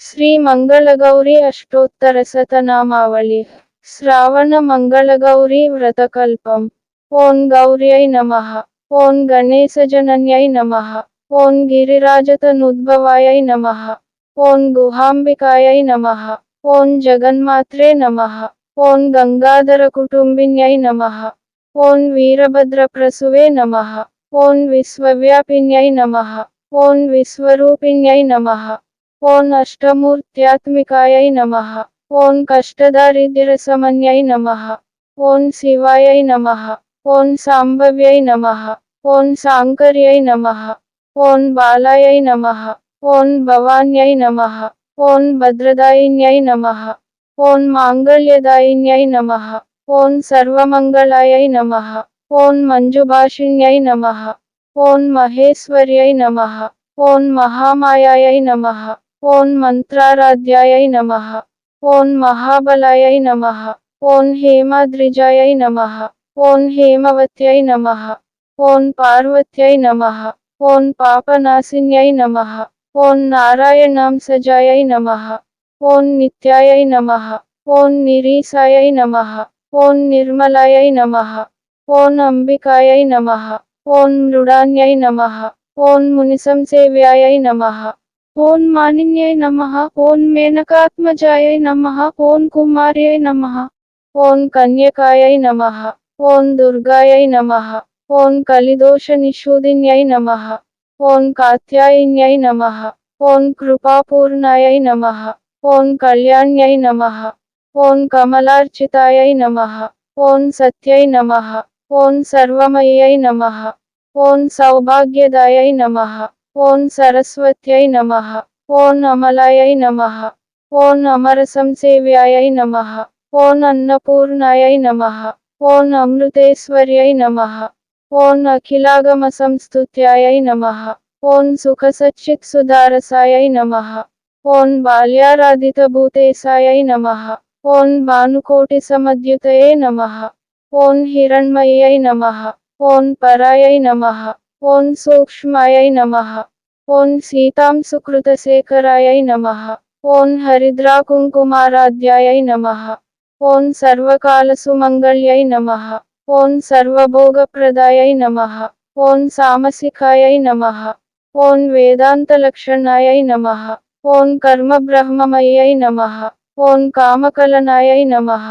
ಶ್ರೀ ಮಂಗಳಗೌರಿ ಅಷ್ಟೋತ್ತರ ಶತನಾಮಾವಳಿ ಶ್ರಾವಣ ಮಂಗಳಗೌರಿ ವ್ರತಕಲ್ಪಂ ಓಂ ಗೌರ್ಯೈ ನಮಃ ಓಂ ಗಣೇಶಜನನ್ಯೈ ನಮಃ ಓಂ ಗಿರಿರಾಜತನುದ್ಭವಾಯೈ ನಮಃ ಓಂ ಗುಹಾಂಬಿಕಾಯೈ ನಮಃ ಓಂ ಜಗನ್ಮಾತ್ರೆ ನಮಃ ಓಂ ಗಂಗಾಧರ ಕುಟುಂಬಿನ್ಯೈ ನಮಃ ಓಂ ವೀರಭದ್ರಪ್ರಸುವೆ ನಮಃ ಓಂ ವಿಶ್ವವ್ಯಾಪಿನ್ಯೈ ನಮಃ ಓಂ ವಿಶ್ವರೂಪಿಣ್ಯೈ ನಮಃ ओं अष्टमूर्त्यात्मकाय नम ओं कष्टदारिद्र समन्याय नम ओं शिवाय नम ओं सांभव्य नम ओं सांकर्य नम ओं बालाय नम ओं भवान्य नम ओं भद्रदाय नम ओं मंगल्यदाय नम ओं सर्वंगय नम ओं मंजुभाषिण्य नम ओं महेश्वर्य नम ओं महामायाय नमः ओं मंत्राराध्याय नम ओं महाबलाय नम ओं हेमाद्रिजा नम ओं हेमवत नम ओं पार्वत नम ओं पापनाशिन्यै नम ओं नारायणां सजाय ओं निय नम ओं निरीसाय नम ओं निर्मलाय नम ओं अंबिकाय नम ओं मृडान्यै नम ओं मुनिशंसेव्याय नम ओं मानिन्य नम ओं मेनकात्मजाय नम ओं कुमार नम ओं कन्यकाय नम ओं दुर्गाय नम ओं कलिदोषनिषूदिन्याय नम ओं कात्यायन्याय नम ओं कृपापूर्णाय नम ओं कल्याण्य नम ओं कमलार्चिताय नम ओं सत्य नम ओं सर्वमय्याय नम ओं सौभाग्यदाय नमः ఓం సరస్వత్యై నమ ఓం అమలాయై నమ ఓం అమర సంసేవ్యాయై నమ ఓం అన్నపూర్ణాయై నమ ఓం అమృతేశ్వర్యై నమ ఓం అఖిలాగమ సంస్థుత్యాయై నమ ఓం సుఖసచ్చిత్సుదారసాయై నమ ఓం బాల్యారాధితభూతేశాయై నమ ఓం భానుకోటి సమద్యుతయే నమ ఓం హిరణ్మయ్యై నమ ఓం పరాయై నమ ओं सूक्ष्माय नमः। ओं सीतां सुकृतशेखराय नमः। ओं हरिद्राकुंकुमाराध्याय नमः। ओं सर्वकालसुमंगल्यै नमः। ओं सर्वभोगप्रदायै नमः। ओं सामसिकायै नमः। ओं वेदांतलक्षणायै नमः। ओं कर्मब्रह्ममय्यै नमः। ओं कामकलनायै नमः।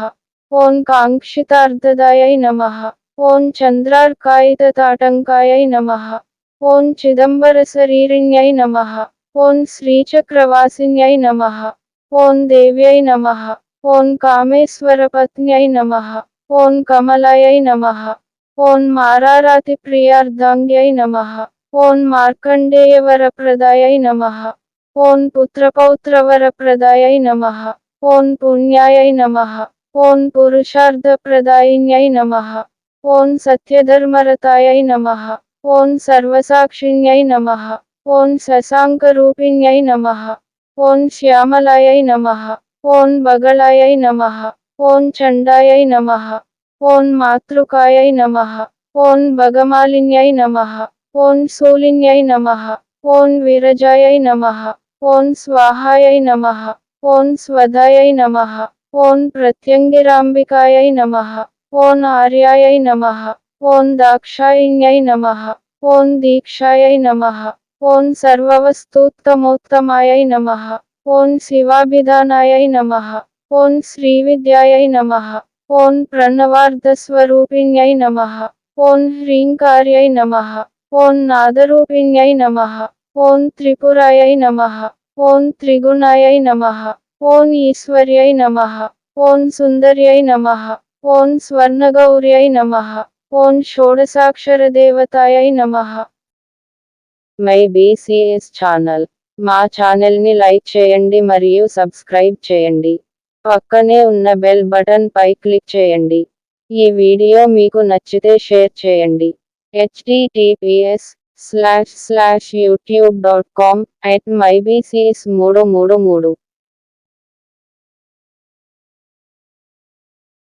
ओं कांक्षितार्थदायै नमः। ಓಂ ಚಂದ್ರಾರ್ಕಾಯಿತಾಟಂಕಾಯೈ ನಮಃ ಓಂ ಚಿದಂಬರಸರೀರಿಣ್ಯೈ ನಮಃ ಓಂ ಶ್ರೀಚಕ್ರವಾಸಿನ್ಯೈ ನಮಃ ಓಂ ದೇವ್ಯೈ ನಮಃ ಓಂ ಕಾಮೇಶ್ವರಪತ್ನ್ಯೈ ನಮಃ ಓಂ ಕಮಲಾಯೈ ನಮಃ ಓಂ ಮಾರಾರಾತಿಪ್ರಿಯಾರ್ಧಾಂಗ್ಯೈ ನಮಃ ಓಂ ಮಾರ್ಕಂಡೇಯವರಪ್ರದಾಯೈ ನಮಃ ಓಂ ಪುತ್ರಪೌತ್ರವರಪ್ರದಾಯೈ ನಮಃ ಓಂ ಪುಣ್ಯಾಯೈ ನಮಃ ಓಂ ಪುರುಷಾರ್ಧಪ್ರದಾಯಿನ್ಯೈ ನಮಃ ओं सत्यधर्मरताय नम ओं सर्वसाक्षिण्य नम ओं शशाकूपिण्य नम ओं श्यामलाय नम ओं बगलाय नम ओं चंडाय नम ओं मातृकाय नम ओं बगमालिन्य नम ओं शूलिन्य नम ओं विरजाय नम ओं स्वाहाय नम ओं स्वधाय नम ओं प्रत्यंगिराबिकाय नमः ఓం ఆర్యాయ నమ ఓం దాక్షాయిణ్యై నమ ఓం దీక్షాయై నమ ఓం సర్వవస్తూత్తమోత్తమాయై నమ ఓం శివాభిధానాయై నమ ఓం శ్రీవిద్యాయై నమ ఓం ప్రణవార్ధస్వరూపిణ్యై నమ ఓం హ్రీంకార్యై నమ ఓం నాదరూపిణ్యై నమ ఓం త్రిపురాయై నమ ఓం త్రిగుణాయై నమ ఓం ఈశ్వర్యై నమ ఓం సుందర్యై నమ ఓం స్వర్ణగౌర్యై నమ. ఓం షోడసాక్షర దేవతాయై నమ. My BCS channel. మా ఛానల్ని లైక్ చేయండి మరియు సబ్స్క్రైబ్ చేయండి. పక్కనే ఉన్న బెల్ బటన్ పై క్లిక్ చేయండి. ఈ వీడియో మీకు నచ్చితే షేర్ చేయండి. HTTPS slash slash YouTube dot com at my BCS మూడు మూడు మూడు.